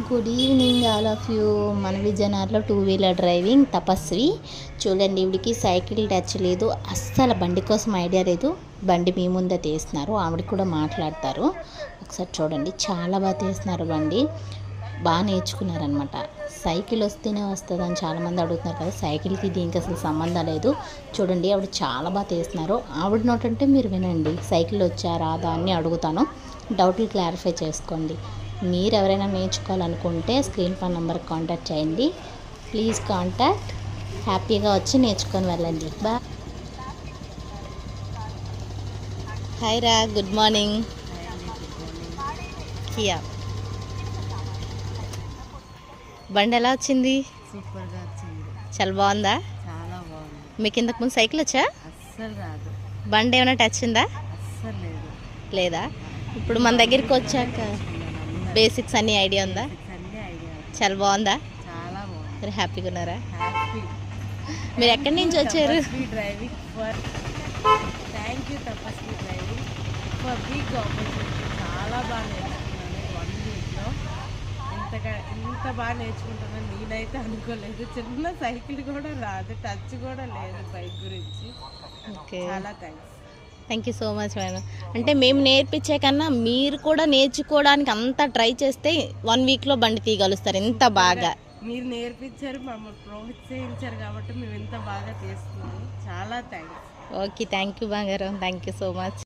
Good evening all of you. మన విజయనగరంలో two wheeler driving తపస్వి. చూడండి ఇవిడికి సైకిల్ టచ్ లేదు. అస్సలు బండి కోసం ఐడియా లేదు. బండి మీ ముందే తీస్తున్నారు. ఆవిడ కూడా మాట్లాడతారు. ఒకసారి చూడండి చాలా బాగా తీస్తున్నారు బండి. బాగా నేర్చుకున్నారనమాట సైకిల్ వస్తేనే వస్తుందని చాలామంది అడుగుతున్నారు కదా సైకిల్కి దీనికి అసలు సంబంధం లేదు. చూడండి ఆవిడ చాలా బాగా తీస్తున్నారు. ఆవిడ నోటంటే మీరు వినండి సైకిల్ వచ్చా రాదా అని అడుగుతాను. డౌట్లు క్లారిఫై చేసుకోండి. మీరు ఎవరైనా నేర్చుకోవాలనుకుంటే స్క్రీన్ పై నెంబర్ కాంటాక్ట్ చేయండి. Please contact. హ్యాపీగా వచ్చి నేర్చుకొని వెళ్ళండి. బా హాయ్ రా గుడ్ మార్నింగ్. కియా. బండి ఎలా వచ్చింది? సూపర్గా వచ్చింది. చాలా బాగుందా? చాలా బాగుంది. మీకు ఇంతకు ముందు సైకిల్ వచ్చా? అస్సలు రాదు. బండి ఏమైనా టచ్ ఉందా? అస్సలు లేదు. లేదా? ఇప్పుడు మన దగ్గరికి వచ్చాక. బేసిక్స్ అన్ని ఐడియా ఉందా? చాలా బాగుందా? చాలా బాగుంది. మీరు హ్యాపీగా ఉన్నారా? హ్యాపీ మీరు ఎక్కడి నుంచి వచ్చారు? చాలా బాగా ఇంతగా ఇంత బాగా నేర్చుకుంటానని నేనైతే అనుకోలేదు. చిన్న సైకిల్ కూడా రాదు టచ్ కూడా లేదు బైక్ గురించి. ఓకే చాలా thanks thank you so much madam అంటే మేము నేర్పించే కన్నా మీరు కూడా నేర్చుకోవడానికి అంతా ట్రై చేస్తే వన్ వీక్లో బండి తీయగలుస్తారు ఎంత బాగా. మీరు నేర్పించారు మమ్మల్ని ప్రోత్సహించారు కాబట్టి మేము ఇంత బాగా చేస్తున్నాము చాలా థ్యాంక్స్. ఓకే థ్యాంక్ యూ బంగారం. Thank you so much.